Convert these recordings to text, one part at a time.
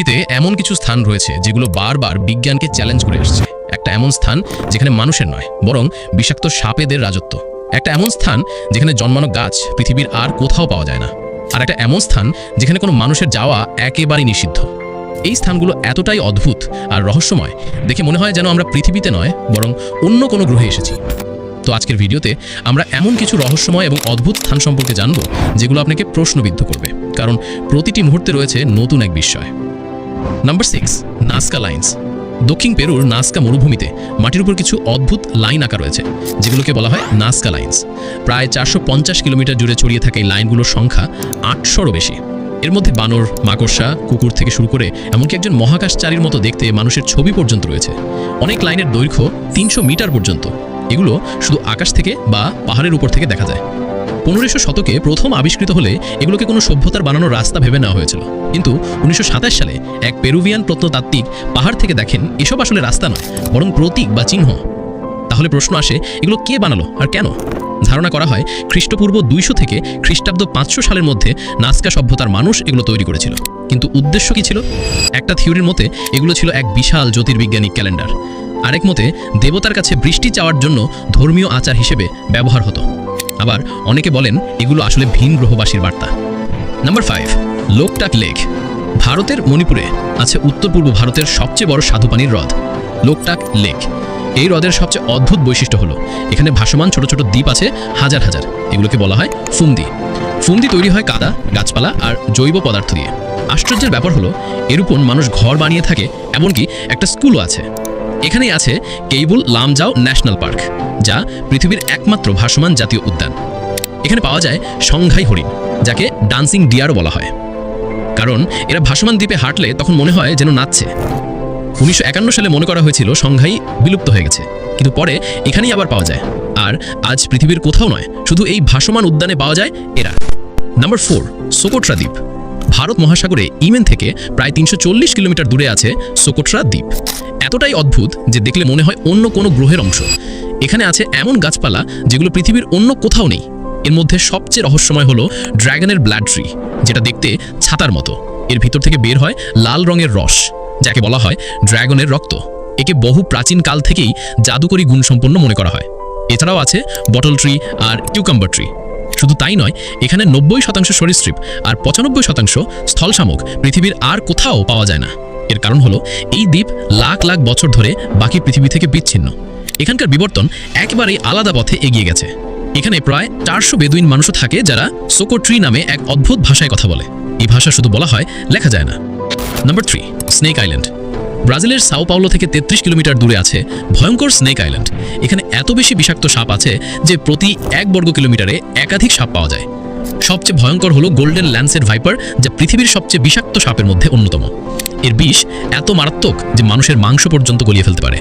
পৃথিবীতে এমন কিছু স্থান রয়েছে যেগুলো বারবার বিজ্ঞানকে চ্যালেঞ্জ করে আসছে একটা এমন স্থান যেখানে মানুষের নয়, বরং বিষাক্ত সাপেদের রাজত্ব। একটা এমন স্থান যেখানে জন্মানো গাছ পৃথিবীর আর কোথাও পাওয়া যায় না। আর একটা এমন স্থান যেখানে কোনো মানুষের যাওয়া একেবারেই নিষিদ্ধ। এই স্থানগুলো এতটাই অদ্ভুত আর রহস্যময়, দেখে মনে হয় যেন আমরা পৃথিবীতে নয়, বরং অন্য কোনো গ্রহে এসেছি। তো আজকের ভিডিওতে আমরা এমন কিছু রহস্যময় এবং অদ্ভুত স্থান সম্পর্কে জানব, যেগুলো আপনাকে প্রশ্নবিদ্ধ করবে। কারণ প্রতিটি মুহূর্তে রয়েছে নতুন এক বিস্ময়। নাম্বার সিক্স নাস্কা লাইন্স দক্ষিণ পেরুর নাস্কা মরুভূমিতে মাটির উপর কিছু অদ্ভুত লাইন আঁকা রয়েছে, যেগুলোকে বলা হয় নাস্কা লাইন্স প্রায় চারশো পঞ্চাশ কিলোমিটার জুড়ে ছড়িয়ে থাকা এই লাইনগুলোর সংখ্যা আটশোরও বেশি। এর মধ্যে বানর, মাকড়সা, কুকুর থেকে শুরু করে এমনকি একজন মহাকাশচারীর মতো দেখতে মানুষের ছবি পর্যন্ত রয়েছে। অনেক লাইনের দৈর্ঘ্য তিনশো মিটার পর্যন্ত। এগুলো শুধু আকাশ থেকে বা পাহাড়ের উপর থেকে দেখা যায়। পনেরোশো শতকে প্রথম আবিষ্কৃত হলে এগুলোকে কোনো সভ্যতার বানানোর রাস্তা ভেবে নেওয়া হয়েছিল। কিন্তু উনিশশো সাতাশ সালে এক পেরুভিয়ান প্রত্নতাত্ত্বিক পাহাড় থেকে দেখেন এসব আসলে রাস্তা নয়, বরং প্রতীক বা চিহ্ন। তাহলে প্রশ্ন আসে, এগুলো কে বানালো আর কেন? ধারণা করা হয়, খ্রিস্টপূর্ব দুইশো থেকে খ্রিস্টাব্দ পাঁচশো সালের মধ্যে নাস্কা সভ্যতার মানুষ এগুলো তৈরি করেছিল। কিন্তু উদ্দেশ্য কি ছিল? একটা থিওরির মতে, এগুলো ছিল এক বিশাল জ্যোতির্বিজ্ঞানিক ক্যালেন্ডার। আরেক মতে, দেবতার কাছে বৃষ্টি চাওয়ার জন্য ধর্মীয় আচার হিসেবে ব্যবহার হতো। আবার অনেকে বলেন এগুলো আসলে ভিন গ্রহবাসীর বার্তা। Number five Loktak Lake. ভারতের মণিপুরে আছে উত্তর পূর্ব ভারতের সবচেয়ে বড় স্বাদুপানির হ্রদ, লোকটাক লেক। এই হ্রদের সবচেয়ে অদ্ভুত বৈশিষ্ট্য হলো, এখানে ভাসমান ছোট ছোট দ্বীপ আছে হাজার হাজার, এগুলোকে বলা হয় ফুমদি ফুমদি তৈরি হয় কাদা, গাছপালা আর জৈব পদার্থ দিয়ে। আশ্চর্যের ব্যাপার হলো, এর উপর মানুষ ঘর বানিয়ে থাকে, এমনকি একটা স্কুলও আছে। এখানেই আছে কেইবুল লামজাও ন্যাশনাল পার্ক, যা পৃথিবীর একমাত্র ভাসমান জাতীয় উদ্যান। এখানে পাওয়া যায় সংঘাই হরিণ, যাকে ডান্সিং ডিয়ারও বলা হয়। কারণ এরা ভাসমান দ্বীপে হাঁটলে তখন মনে হয় যেন নাচছে। উনিশশো একান্ন সালে মনে করা হয়েছিল সংঘাই বিলুপ্ত হয়ে গেছে, কিন্তু পরে এখানেই আবার পাওয়া যায়। আর আজ পৃথিবীর কোথাও নয়, শুধু এই ভাসমান উদ্যানে পাওয়া যায় এরা। নাম্বার ফোর, সোকোট্রা দ্বীপ। ভারত মহাসাগরে ইমেন থেকে প্রায় তিনশো চল্লিশ কিলোমিটার দূরে আছে সোকোট্রা দ্বীপ। এতটাই অদ্ভুত যে দেখলে মনে হয় অন্য কোনো গ্রহের অংশ। এখানে আছে এমন গাছপালা যেগুলো পৃথিবীর অন্য কোথাও নেই। এর মধ্যে সবচেয়ে রহস্যময় হলো ড্র্যাগনের ব্লাড ট্রি, যেটা দেখতে ছাতার মতো। এর ভিতর থেকে বের হয় লাল রঙের রস, যাকে বলা হয় ড্র্যাগনের রক্ত। একে বহু প্রাচীন কাল থেকেই জাদুকরী গুণসম্পন্ন মনে করা হয়। এছাড়াও আছে বটল ট্রি আর কিউকাম্বার ট্রি। শুধু তাই নয়, এখানে নব্বই শতাংশ সরীসৃপ আর পঁচানব্বই শতাংশ স্থল শামুক পৃথিবীর আর কোথাও পাওয়া যায় না। এর কারণ হলো, এই দ্বীপ লাখ লাখ বছর ধরে বাকি পৃথিবী থেকে বিচ্ছিন্ন। এখানকার বিবর্তন একেবারেই আলাদা পথে এগিয়ে গেছে। এখানে প্রায় চারশো বেদুইন মানুষও থাকে যারা সোকোট্রি নামে এক অদ্ভুত ভাষায় কথা বলে। এই ভাষা শুধু বলা হয়, লেখা যায় না। Number three, Snake Island. ব্রাজিলের সাও পাওলো থেকে তেত্রিশ কিলোমিটার দূরে আছে ভয়ঙ্কর স্নেক আইল্যান্ড। এখানে এত বেশি বিষাক্ত সাপ আছে যে প্রতি এক বর্গ কিলোমিটারে একাধিক সাপ পাওয়া যায়। সবচেয়ে ভয়ঙ্কর হলো গোল্ডেন ল্যান্সের ভাইপার, যা পৃথিবীর সবচেয়ে বিষাক্ত সাপের মধ্যে অন্যতম। এর বিষ এত মারাত্মক যে মানুষের মাংস পর্যন্ত গলিয়ে ফেলতে পারে।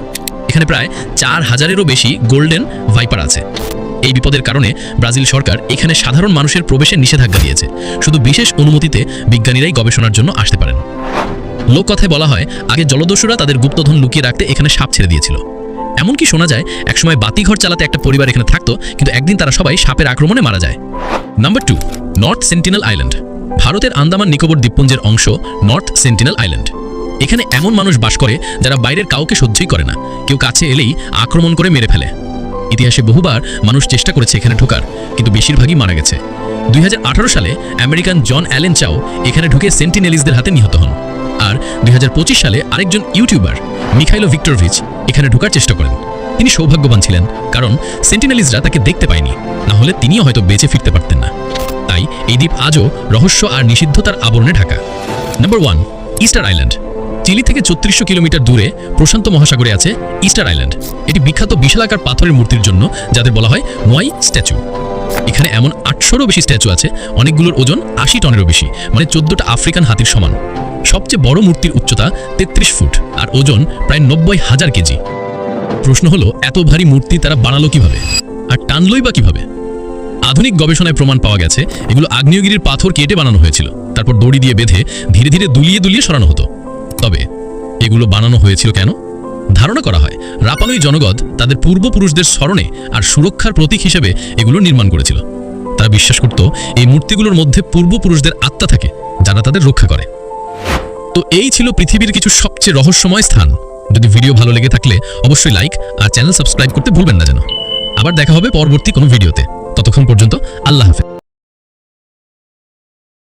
এখানে প্রায় চার হাজারেরও বেশি গোল্ডেন ভাইপার আছে। এই বিপদের কারণে ব্রাজিল সরকার এখানে সাধারণ মানুষের প্রবেশের নিষেধাজ্ঞা দিয়েছে। শুধু বিশেষ অনুমতিতে বিজ্ঞানীরাই গবেষণার জন্য আসতে পারেন। লোককথায় বলা হয়, আগে জলদস্যুরা তাদের গুপ্তধন লুকিয়ে রাখতে এখানে সাপ ছেড়ে দিয়েছিল। এমনকি শোনা যায়, একসময় বাতিঘর চালাতে একটা পরিবার এখানে থাকতো, কিন্তু একদিন তারা সবাই সাপের আক্রমণে মারা যায়। Number two North Sentinel Island ভারতের আন্দামান নিকোবর দ্বীপপুঞ্জের অংশ নর্থ সেন্টিনেল আইল্যান্ড এখানে এমন মানুষ বাস করে, যারা বাইরের কাউকে সহ্যই করে না। কেউ কাছে এলেই আক্রমণ করে মেরে ফেলে। ইতিহাসে বহুবার মানুষ চেষ্টা করেছে এখানে ঢোকার, কিন্তু বেশিরভাগই মারা গেছে। দুই হাজার আঠারো সালে আমেরিকান জন অ্যালেন চাও এখানে ঢুকে সেন্টিনেলিসদের হাতে নিহত হন। আর দুই হাজার পঁচিশ সালে আরেকজন ইউটিউবার, মিখাইলো ভিক্টরভিচ, এখানে ঢোকার চেষ্টা করেন। তিনি সৌভাগ্যবান ছিলেন, কারণ সেন্টিনেলিসরা তাকে দেখতে পায়নি, না হলে তিনিও হয়তো বেঁচে ফিরতে পারতেন না। তাই এই দ্বীপ আজও রহস্য আর নিষিদ্ধতার আবরণে Dhaka. Number one, Easter Island. Chile থেকে ছত্রিশশো কিলোমিটার দূরে প্রশান্ত মহাসাগরে আছে ইস্টার আইল্যান্ড। এটি বিখ্যাত বিশালাকার পাথরের মূর্তির জন্য, যাদের বলা হয় মোয়াই স্ট্যাচু। এখানে এমন আটশোরও বেশি স্ট্যাচু আছে, অনেকগুলোর ওজন আশি টনেরও বেশি মানে চোদ্দটা আফ্রিকান হাতির সমান। সবচেয়ে বড় মূর্তির উচ্চতা তেত্রিশ ফুট আর ওজন প্রায় নব্বই হাজার কেজি। প্রশ্ন হলো, এত ভারী মূর্তি তারা বানালো কীভাবে? আর টানলই বা কীভাবে? আধুনিক গবেষণায় প্রমাণ পাওয়া গেছে, এগুলো আগ্নেয়গিরির পাথর কেটে বানানো হয়েছিল, তারপর দড়ি দিয়ে বেঁধে ধীরে ধীরে দুলিয়ে দুলিয়ে সরানো হতো। তবে এগুলো বানানো হয়েছিল কেন? ধারণা করা হয়, রাপানুই জনগদ তাদের পূর্বপুরুষদের স্মরণে আর সুরক্ষার প্রতীক হিসেবে এগুলো নির্মাণ করেছিল। তারা বিশ্বাস করত, এই মূর্তিগুলোর মধ্যে পূর্বপুরুষদের আত্মা থাকে, যারা তাদের রক্ষা করে। তো এই ছিল পৃথিবীর কিছু সবচেয়ে রহস্যময় স্থান। যদি ভিডিও ভালো লেগে থাকলে অবশ্যই লাইক আর চ্যানেল সাবস্ক্রাইব করতে ভুলবেন না যেন। আবার দেখা হবে পরবর্তী কোনো ভিডিওতে। ততক্ষণ পর্যন্ত আল্লাহ হাফেজ।